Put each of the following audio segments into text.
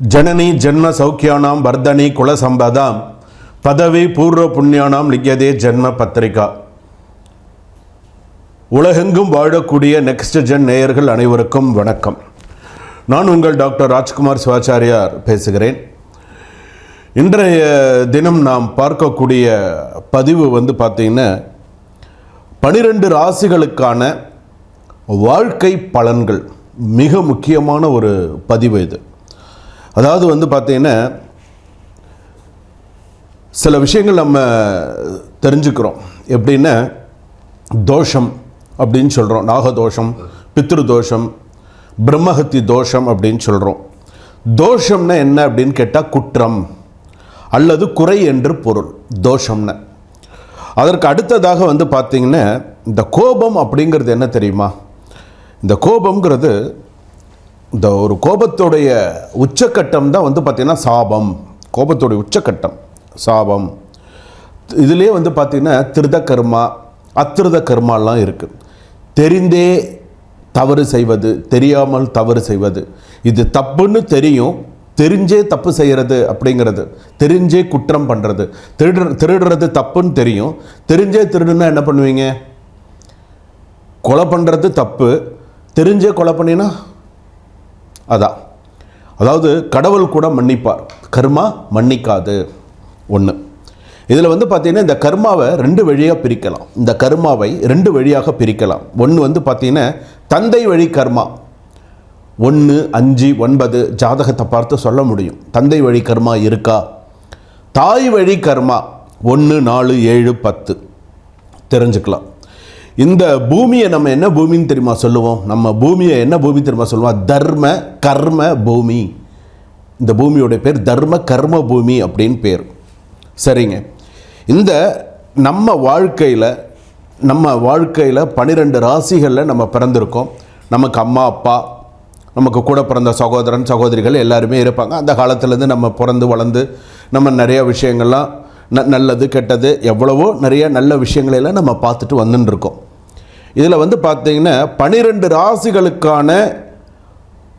ஜனனி ஜென்ம சௌக்கியானாம் வர்தனி குலசம்பதாம் பதவி பூர்வ புண்ணியானாம் லிக்கியதே ஜென்ம பத்திரிகா. உலகெங்கும் வாழக்கூடிய நெக்ஸ்ட் ஜென் நேயர்கள் அனைவருக்கும் வணக்கம். நான் உங்கள் டாக்டர் ராஜ்குமார் சிவாச்சாரியார் பேசுகிறேன். இன்றைய தினம் நாம் பார்க்கக்கூடிய பதிவு வந்து பார்த்திங்கன்னா பனிரெண்டு ராசிகளுக்கான வாழ்க்கை பலன்கள். மிக முக்கியமான ஒரு பதிவு இது. அதாவது வந்து பார்த்தீங்கன்னா சில விஷயங்கள் நம்ம தெரிஞ்சுக்கிறோம். எப்படின்னா தோஷம் அப்படின்னு சொல்கிறோம் நாகதோஷம் பித்ரு தோஷம் பிரம்மஹத்தி தோஷம் அப்படின்னு சொல்கிறோம் தோஷம்னா என்ன அப்படின்னு கேட்டால் குற்றம் அல்லது குறை என்று பொருள். தோஷம்னு. அதற்கு அடுத்ததாக வந்து பார்த்தீங்கன்னா இந்த கோபம் அப்படிங்கிறது என்ன தெரியுமா? இந்த கோபம்ங்கிறது இந்த ஒரு கோபத்துடைய உச்சக்கட்டம் தான் வந்து பார்த்திங்கன்னா சாபம். கோபத்துடைய உச்சக்கட்டம். சாபம். இதுலேயே வந்து பார்த்திங்கன்னா திருத கர்மா அத்திருத கர்மாலாம் இருக்குது தெரிந்தே தவறு செய்வது தெரியாமல் தவறு செய்வது. இது தப்புன்னு தெரியும் தெரிஞ்சே தப்பு செய்கிறது அப்படிங்கிறது. தெரிஞ்சே குற்றம் பண்ணுறது திருடுற திருடுறது தப்புன்னு தெரியும். தெரிஞ்சே திருடுனா என்ன பண்ணுவீங்க? கொலை பண்ணுறது தப்பு. தெரிஞ்சே கொலை பண்ணினா அதான். அதாவது கடவுள் கூட மன்னிப்பார். கர்மா மன்னிக்காது. ஒன்று இதில் வந்து பார்த்தீங்கன்னா இந்த கர்மாவை ரெண்டு வழியாக பிரிக்கலாம். இந்த கர்மாவை ரெண்டு வழியாக பிரிக்கலாம். ஒன்று வந்து பார்த்தீங்கன்னா தந்தை வழி கர்மா. ஒன்று அஞ்சு ஒன்பது ஜாதகத்தை பார்த்து சொல்ல முடியும். தந்தை வழி கர்மா இருக்கா? தாய் வழி கர்மா. ஒன்று நாலு ஏழு பத்து. தெரிஞ்சுக்கலாம். இந்த பூமியை நம்ம என்ன பூமின்னு தெரியுமா சொல்லுவோம்? நம்ம பூமியை என்ன பூமி தெரியுமா சொல்லுவோம்? தர்ம கர்ம பூமி. இந்த பூமியோட பேர் தர்ம கர்ம பூமி அப்படின்னு பேர். சரிங்க. இந்த நம்ம வாழ்க்கையில் நம்ம வாழ்க்கையில் பன்னிரெண்டு ராசிகளில் நம்ம பிறந்திருக்கோம். நமக்கு அம்மா அப்பா நமக்கு கூட பிறந்த சகோதரன் சகோதரிகள் எல்லாருமே இருப்பாங்க. அந்த காலத்துலேருந்து நம்ம பிறந்து வளர்ந்து நம்ம நிறையா விஷயங்கள்லாம் ந நல்லது கெட்டது எவ்வளவோ நிறைய நல்ல விஷயங்களெல்லாம் நம்ம பார்த்துட்டு வந்துன்னு இருக்கோம் இதில் வந்து பார்த்தீங்கன்னா பனிரெண்டு ராசிகளுக்கான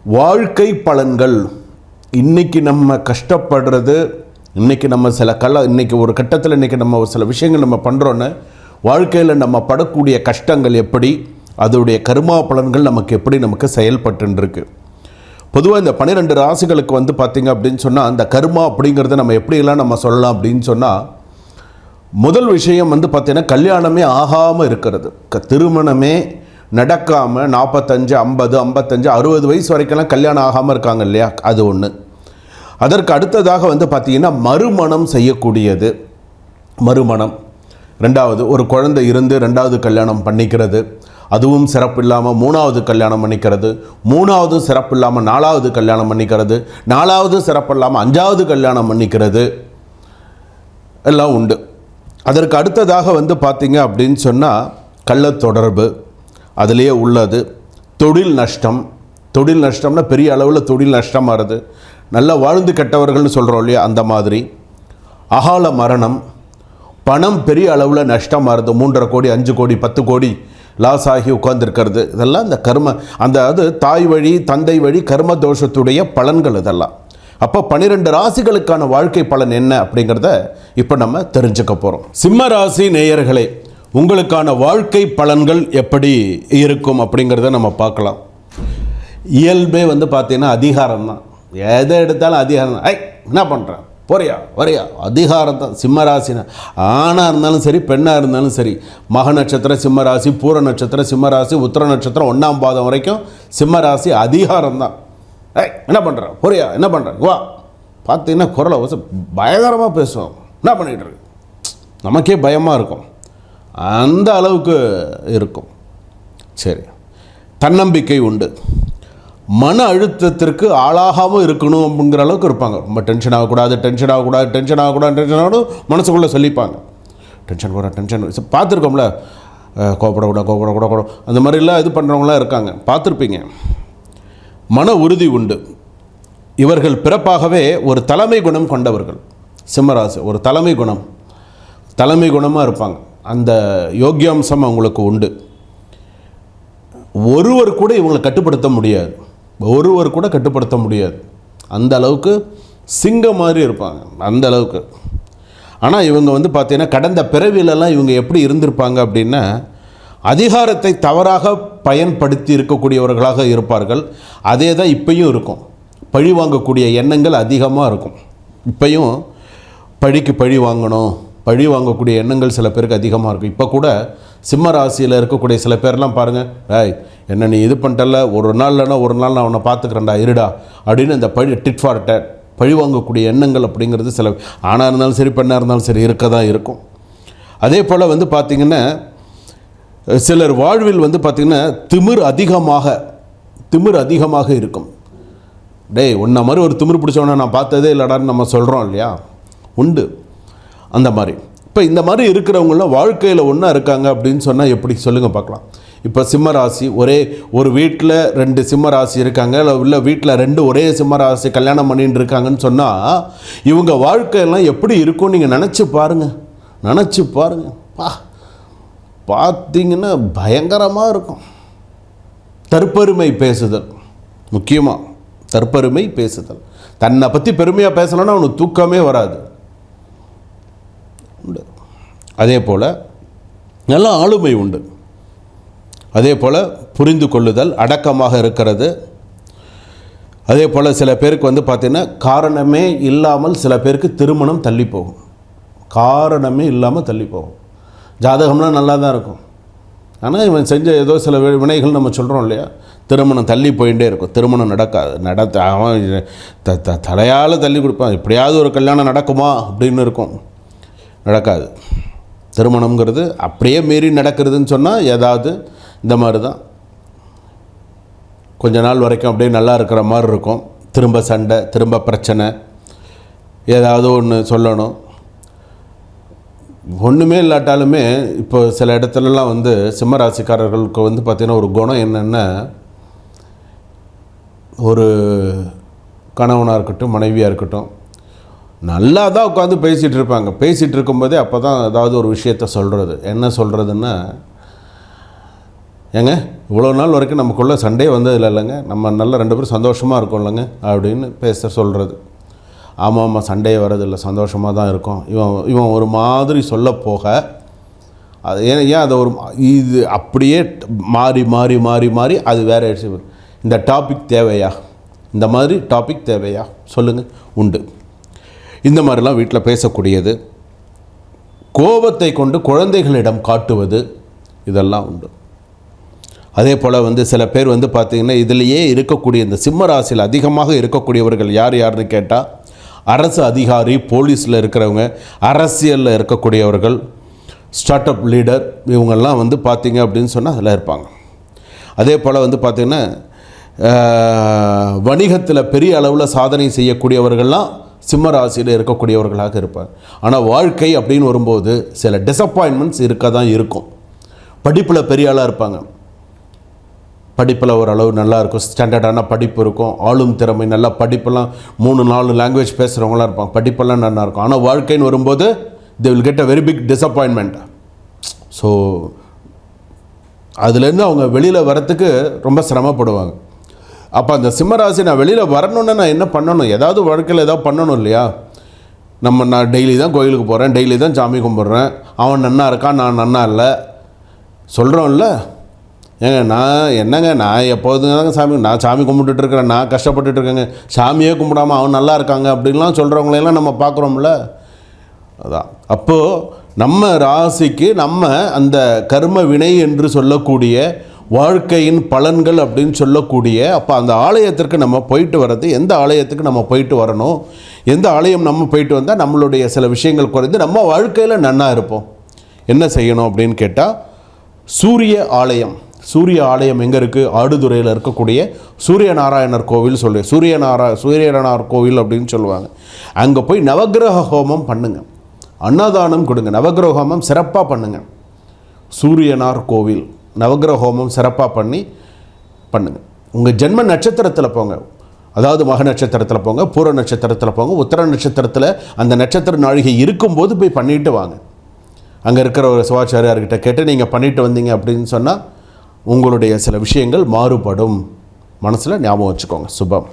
வாழ்க்கை பலன்கள். இன்றைக்கி நம்ம கஷ்டப்படுறது இன்றைக்கி நம்ம சில கல இன்றைக்கி ஒரு கட்டத்தில் இன்னைக்கு நம்ம ஒரு சில விஷயங்கள் நம்ம பண்ணுறோன்னு வாழ்க்கையில் நம்ம படக்கூடிய கஷ்டங்கள் எப்படி அதோடைய கருமா பலன்கள் நமக்கு எப்படி நமக்கு செயல்பட்டுருக்கு பொதுவாக இந்த பன்னிரெண்டு ராசிகளுக்கு வந்து பார்த்திங்க அப்படின்னு சொன்னால் அந்த கர்மா அப்படிங்கிறத நம்ம எப்படியெல்லாம் நம்ம சொல்லலாம் அப்படின்னு சொன்னால் முதல் விஷயம் வந்து பார்த்தீங்கன்னா கல்யாணமே ஆகாமல் இருக்கிறது. க திருமணமே நடக்காமல் நாற்பத்தஞ்சு ஐம்பது ஐம்பத்தஞ்சு அறுபது வயசு வரைக்கெல்லாம் கல்யாணம் ஆகாமல் இருக்காங்க இல்லையா? அது ஒன்று அதற்கு அடுத்ததாக வந்து பார்த்திங்கன்னா மறுமணம் செய்யக்கூடியது. மறுமணம். ரெண்டாவது ஒரு குழந்தை இருந்து ரெண்டாவது கல்யாணம் பண்ணிக்கிறது. அதுவும் சிறப்பு இல்லாமல் மூணாவது கல்யாணம் பண்ணிக்கிறது. மூணாவது சிறப்பு இல்லாமல் நாலாவது கல்யாணம் பண்ணிக்கிறது. நாலாவது சிறப்பு இல்லாமல் அஞ்சாவது கல்யாணம் பண்ணிக்கிறது. எல்லாம் உண்டு. அதற்கு அடுத்ததாக வந்து பார்த்தீங்க அப்படின்னு சொன்னால் கள்ள தொடர்பு அதிலேயே உள்ளது. தொழில் நஷ்டம். தொழில் நஷ்டம்னா பெரிய அளவில் தொழில் நஷ்டமாகிறது நல்லா வாழ்ந்து கெட்டவர்கள்னு சொல்கிறோம் இல்லையா அந்த மாதிரி. அகால மரணம். பணம் பெரிய அளவில் நஷ்டமாகிறது மூன்றரை கோடி அஞ்சு கோடி பத்து கோடி லாஸ் ஆகி உட்காந்துருக்கிறது இதெல்லாம் இந்த கர்ம அந்த அது தாய் வழி தந்தை வழி கர்ம தோஷத்துடைய பலன்கள் இதெல்லாம். அப்போ பன்னிரெண்டு ராசிகளுக்கான வாழ்க்கை பலன் என்ன அப்படிங்கிறத இப்போ நம்ம தெரிஞ்சுக்க போகிறோம் சிம்ம ராசி நேயர்களே உங்களுக்கான வாழ்க்கை பலன்கள் எப்படி இருக்கும் அப்படிங்கிறத நம்ம பார்க்கலாம். இயல்பே வந்து பார்த்தீங்கன்னா அதிகாரம் தான். எதை எடுத்தாலும் அதிகாரம் தான். ஐ என்ன பண்ணுறேன் போறியா? வரையா? அதிகாரம் தான். சிம்மராசினா ஆணாக இருந்தாலும் சரி பெண்ணாக இருந்தாலும் சரி மக நட்சத்திரம் சிம்மராசி பூர நட்சத்திரம் சிம்மராசி உத்திர நட்சத்திரம் ஒன்றாம் பாதம் வரைக்கும் சிம்மராசி அதிகாரம் தான். ஏய் என்ன பண்ணுற பொரியா என்ன பண்ணுற வா. பார்த்தீங்கன்னா குரலை வச்சு பயங்கரமாக பேசுவோம் என்ன பண்ணிகிட்டு இருக்கு? நமக்கே பயமாக இருக்கும். அந்த அளவுக்கு இருக்கும். சரி. தன்னம்பிக்கை உண்டு. மன அழுத்தத்திற்கு ஆளாகாமல் இருக்கணும் அப்படிங்கிற அளவுக்கு இருப்பாங்க. ரொம்ப டென்ஷன் ஆகக்கூடாது டென்ஷன் ஆகக்கூடாது டென்ஷன் ஆகக்கூடாது டென்ஷன் ஆகணும் மனசுக்குள்ளே சொல்லிப்பாங்க. டென்ஷன் போகிற டென்ஷன் பார்த்துருக்கோம்ல? கோபப்படக்கூடாது கோபப்படக்கூடாது கூட அந்த மாதிரிலாம் இது பண்ணுறவங்களாம் இருக்காங்க. பார்த்துருப்பீங்க. மன உறுதி உண்டு. இவர்கள் பிறப்பாகவே ஒரு தலைமை குணம் கொண்டவர்கள். சிம்மராசு ஒரு தலைமை குணம். தலைமை குணமாக இருப்பாங்க. அந்த யோக்கியாம்சம் அவங்களுக்கு உண்டு. ஒருவர் கூட இவங்களை கட்டுப்படுத்த முடியாது. ஒருவர் கூட கட்டுப்படுத்த முடியாது. அந்த அளவுக்கு சிங்கம் மாதிரி இருப்பாங்க. அந்த அளவுக்கு. ஆனால் இவங்க வந்து பார்த்தீங்கன்னா கடந்த பிறவிலெல்லாம் இவங்க எப்படி இருந்திருப்பாங்க அப்படின்னா அதிகாரத்தை தவறாக பயன்படுத்தி இருக்கக்கூடியவர்களாக இருப்பார்கள். அதே தான் இப்பயும் இருக்கும். பழி வாங்கக்கூடிய எண்ணங்கள் அதிகமாக இருக்கும். இப்பையும் பழிக்கு பழி வாங்கணும். பழி வாங்கக்கூடிய எண்ணங்கள் சில பேருக்கு அதிகமாக இருக்கும். இப்போ கூட சிம்ம ராசியில் இருக்கக்கூடிய சில பேர்லாம் பாருங்கள் ஏய் என்ன நீ இது பண்ணிட்டல ஒரு நாள் இல்லைன்னா ஒரு நாள் நான் உன்னை பார்த்துக்கிறேன்டா இருடா. அப்படின்னு இந்த பழி டிட் ஃபார் டேட் பழி வாங்கக்கூடிய எண்ணங்கள் அப்படிங்கிறது சில ஆணாக இருந்தாலும் சரி பெண்ணாக இருந்தாலும் சரி இருக்க தான் இருக்கும். அதே போல் வந்து பார்த்திங்கன்னா சிலர் வாழ்வில் வந்து பார்த்திங்கன்னா திமிர் அதிகமாக திமிர் அதிகமாக இருக்கும். டேய் உன்ன மாதிரி ஒரு திமிர் பிடிச்சவனை நான் பார்த்ததே இல்லடான்னு நம்ம சொல்கிறோம் இல்லையா? உண்டு. அந்த மாதிரி. இப்போ இந்த மாதிரி இருக்கிறவங்களாம் வாழ்க்கையில் ஒன்றா இருக்காங்க அப்படின்னு சொன்னால் எப்படி? சொல்லுங்கள் பார்க்கலாம். இப்போ சிம்ம ராசி ஒரே ஒரு வீட்டில் ரெண்டு சிம்ம ராசி இருக்காங்க இல்லை இல்லை வீட்டில் ரெண்டு ஒரே சிம்ம ராசி கல்யாணம் பண்ணிட்டு இருக்காங்கன்னு சொன்னால் இவங்க வாழ்க்கையெல்லாம் எப்படி இருக்கும் நீங்கள் நினச்சி பாருங்கள் நினச்சி பாருங்கள் பா. பார்த்தீங்கன்னா பயங்கரமாக இருக்கும். தற்பெருமை பேசுதல் முக்கியமாக தற்பெருமை பேசுதல். தன்னை பற்றி பெருமையாக பேசலைன்னா அவனுக்கு தூக்கமே வராது. உண்டு. அதே போல் நல்ல ஆளுமை உண்டு. அதே போல் புரிந்து கொள்ளுதல் அடக்கமாக இருக்கிறது. அதே போல் சில பேருக்கு வந்து பார்த்திங்கன்னா காரணமே இல்லாமல் சில பேருக்கு திருமணம் தள்ளி போகும். காரணமே இல்லாமல் தள்ளி போகும். ஜாதகம்லாம் நல்லா தான் இருக்கும். ஆனால் இவன் செஞ்ச ஏதோ சில வி- வினைகள் நம்ம சொல்கிறோம் இல்லையா? திருமணம் தள்ளி போயிட்டே இருக்கும். திருமணம் நடக்காது. நடத்த அவன் த த தலையால் தள்ளி கொடுப்பான். எப்படியாவது ஒரு கல்யாணம் நடக்குமா? அப்படின்னு இருக்கும். நடக்காது. திருமணம்ங்கிறது அப்படியே மீறி நடக்கிறதுன்னு சொன்னால் ஏதாவது இந்த மாதிரி தான் கொஞ்ச நாள் வரைக்கும் அப்படியே நல்லா இருக்கிற மாதிரி இருக்கும். திரும்ப சண்டை திரும்ப பிரச்சனை. ஏதாவது ஒன்று சொல்லணும். ஒன்றுமே இல்லாட்டாலுமே இப்போ சில இடத்துலலாம் வந்து சிம்மராசிக்காரர்களுக்கு வந்து பார்த்திங்கன்னா ஒரு குணம் என்னென்னா ஒரு கணவனாக இருக்கட்டும் மனைவியாக இருக்கட்டும் நல்லா தான் உட்காந்து பேசிகிட்டு இருப்பாங்க. பேசிகிட்டு இருக்கும்போதே அப்போ தான் ஏதாவது ஒரு விஷயத்த சொல்கிறது என்ன சொல்கிறதுன்னா ஏங்க இவ்வளோ நாள் வரைக்கும் நமக்குள்ளே சண்டே வந்ததில்ல இல்லைங்க நம்ம நல்ல ரெண்டு பேரும் சந்தோஷமாக இருக்கோம் இல்லைங்க அப்படின்னு பேச சொல்கிறது ஆமாம் ஆமாம் சண்டே வரதில்லை சந்தோஷமாக தான் இருக்கும். இவன் இவன் ஒரு மாதிரி சொல்ல போக அது ஏன் ஏன் அதை ஒரு இது அப்படியே மாறி மாறி மாறி மாறி அது வேறு இந்த டாபிக் தேவையா? இந்த மாதிரி டாபிக் தேவையா? சொல்லுங்கள் உண்டு. இந்த மாதிரிலாம் வீட்டில் பேசக்கூடியது. கோபத்தை கொண்டு குழந்தைகளிடம் காட்டுவது இதெல்லாம் உண்டு. அதே போல் வந்து சில பேர் வந்து பார்த்திங்கன்னா இதிலேயே இருக்கக்கூடிய இந்த சிம்ம ராசியில் அதிகமாக இருக்கக்கூடியவர்கள் யார் யாருன்னு கேட்டால் அரசு அதிகாரி போலீஸில் இருக்கிறவங்க அரசியலில் இருக்கக்கூடியவர்கள் ஸ்டார்ட் அப் லீடர் இவங்கெல்லாம் வந்து பார்த்திங்க அப்படின்னு சொன்னால் அதில் இருப்பாங்க. அதே போல் வந்து பார்த்திங்கன்னா வணிகத்தில் பெரிய அளவில் சாதனை செய்யக்கூடியவர்கள்லாம் சிம்ம ராசியில் இருக்கக்கூடியவர்களாக இருப்பார் ஆனால் வாழ்க்கை அப்படின்னு வரும்போது சில டிசப்பாயின்மெண்ட்ஸ் இருக்க தான் இருக்கும். படிப்பில் பெரிய ஆளாக இருப்பாங்க. படிப்பில் ஓரளவு நல்லாயிருக்கும். ஸ்டாண்டர்டான படிப்பு இருக்கும். ஆளும் திறமை நல்லா படிப்பெல்லாம் மூணு நாலு லாங்குவேஜ் பேசுகிறவங்களாம் இருப்பாங்க. படிப்பெல்லாம் நல்லா இருக்கும் ஆனால் வாழ்க்கைன்னு வரும்போது they will get a very big disappointment so அதுலேருந்து அவங்க வெளியில் வரத்துக்கு ரொம்ப சிரமப்படுவாங்க. அப்போ அந்த சிம்மராசி நான் வெளியில் வரணுன்னா நான் என்ன பண்ணணும்? ஏதாவது வாழ்க்கையில் ஏதாவது பண்ணணும் இல்லையா? நம்ம நான் டெய்லி தான் கோயிலுக்கு போகிறேன் டெய்லி தான் சாமி கும்பிட்றேன். அவன் நன்னா இருக்கான் நான் நன்னா இல்லை. சொல்கிறோம்ல ஏங்க நான் என்னங்க நான் எப்போதுங்க தாங்க சாமி நான் சாமி கும்பிட்டுட்டு இருக்கிறேன் நான் கஷ்டப்பட்டுட்டு இருக்கேங்க. சாமியே கும்பிடாம அவன் நல்லா இருக்காங்க அப்படின்லாம் சொல்கிறவங்களையெல்லாம் நம்ம பார்க்குறோம்ல. அதான். அப்போது நம்ம ராசிக்கு நம்ம அந்த கர்ம வினை என்று சொல்லக்கூடிய வாழ்க்கையின் பலன்கள் அப்படின்னு சொல்லக்கூடிய அப்போ அந்த ஆலயத்திற்கு நம்ம போயிட்டு வர்றது எந்த ஆலயத்துக்கு நம்ம போயிட்டு வரணும் எந்த ஆலயம் நம்ம போயிட்டு வந்தால் நம்மளுடைய சில விஷயங்கள் குறைந்து நம்ம வாழ்க்கையில் நன்னா இருப்போம். என்ன செய்யணும் அப்படின்னு கேட்டால் சூரிய ஆலயம். சூரிய ஆலயம் எங்கே இருக்குது ஆடுதுறையில் இருக்கக்கூடிய சூரிய நாராயணர் கோவில் சொல்லு சூரிய நாரா சூரியனார் கோவில் அப்படின்னு சொல்லுவாங்க. அங்கே போய் நவக்கிரக ஹோமம் பண்ணுங்க. அன்னதானம் கொடுங்க. நவக்கிரக ஹோமம் சிறப்பாக பண்ணுங்க. சூரியனார் கோவில். நவகிரக ஹோமம் சிறப்பாக பண்ணி பண்ணுங்க. உங்கள் ஜென்ம நட்சத்திரத்தில் போங்க. அதாவது மக நட்சத்திரத்தில் போங்க பூர நட்சத்திரத்தில் போங்க உத்தர நட்சத்திரத்தில் அந்த நட்சத்திர நாழிகை இருக்கும்போது போய் பண்ணிட்டு வாங்க. அங்கே இருக்கிற ஒரு சிவாச்சாரியார்கிட்ட கேட்டு நீங்கள் பண்ணிட்டு வந்தீங்க அப்படின்னு சொன்னால் உங்களுடைய சில விஷயங்கள் மாறுபடும். மனசில் ஞாபகம் வச்சுக்கோங்க. சுபம்.